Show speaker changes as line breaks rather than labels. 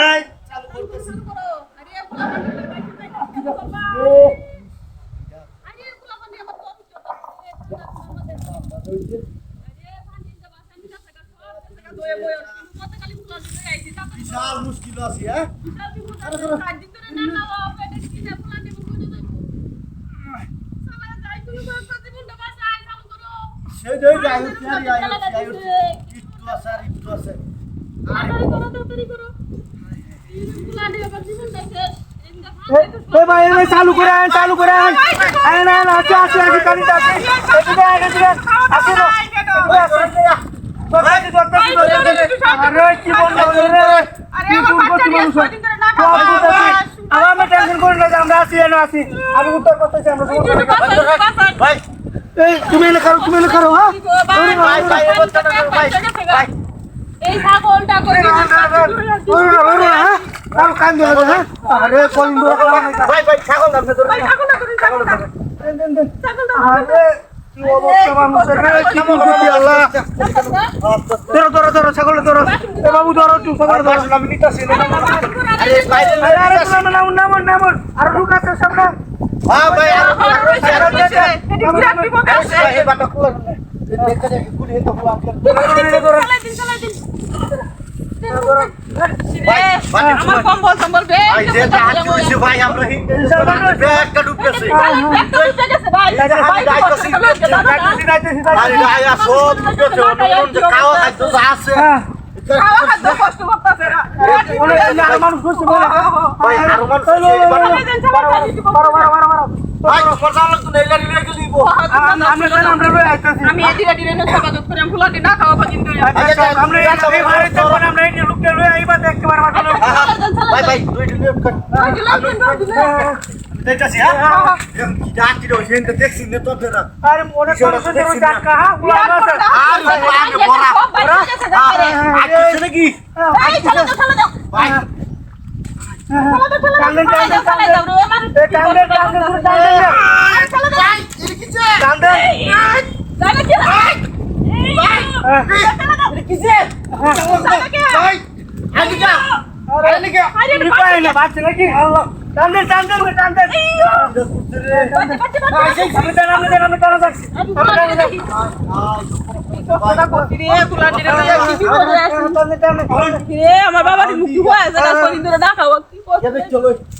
এই! চালু করতেছি বিশাল মুশকিল আছে হ্যাঁ? সেই যে যাই হচ্ছে আর যাই হচ্ছে যাই হচ্ছে একটু আছে আর একটু আছে।
চালু করে আন চালু করে আন আরে না না আছে আছে আছে গাড়িটা আছে এদিকে আয় এদিকে আছে। না আমি টেনশন করি না আমরা আছি না আছি আমি উত্তর করতেছি আমরা
ভাই।
এই তুমি তুমি এনে খাও হ্যাঁ
এই ছাগলটা করে
ওরে না ওরে না হ্যাঁ আর কান হ্যাঁ
ভাই ভাই ছাগল দাম ধরে
দেন দেন দেন আরে কি অবস্থা মানুষের রে কি করছি আল্লাহ ধরো ধরো ধরো ছাগল ধরো এ বাবু ধরো তুই ছাগল ধরো
আমি নিতাছি না আরে ভাই
আরে নামন নামন নামন নামন আর লোক আছে সামনে
হ্যাঁ ভাই আর
আরে দে দে
এই বাটা খোলা দেখতে দেখি কুড়ি তো খোলা
ধরো
আমার কম্বল
মানুষ
না
আমি এদিকে দিলে না যোগাযোগ করে আমি ফুলাটি না খাওয়া পর্যন্ত
আমরা এই ঘরে যখন আমরা এই লোককে লই আইবা দেখতে পারবা চলো
ভাই ভাই দুই দিন দেখতাছি হ্যাঁ কি ডাক কি রইছে এনতে দেখছি নে তো ফেরা
আরে মনে করছ যে ডাকা গুলা আছে
আর আগে বড়া আর কিছু নাকি ভাই
কান্দে পুরো কান্দে কান্দে
ভাই আগে যা
আরে নিকে আরে পাই না বাচ্চা নাকি
আমার মুক্তি হয়ে যায় না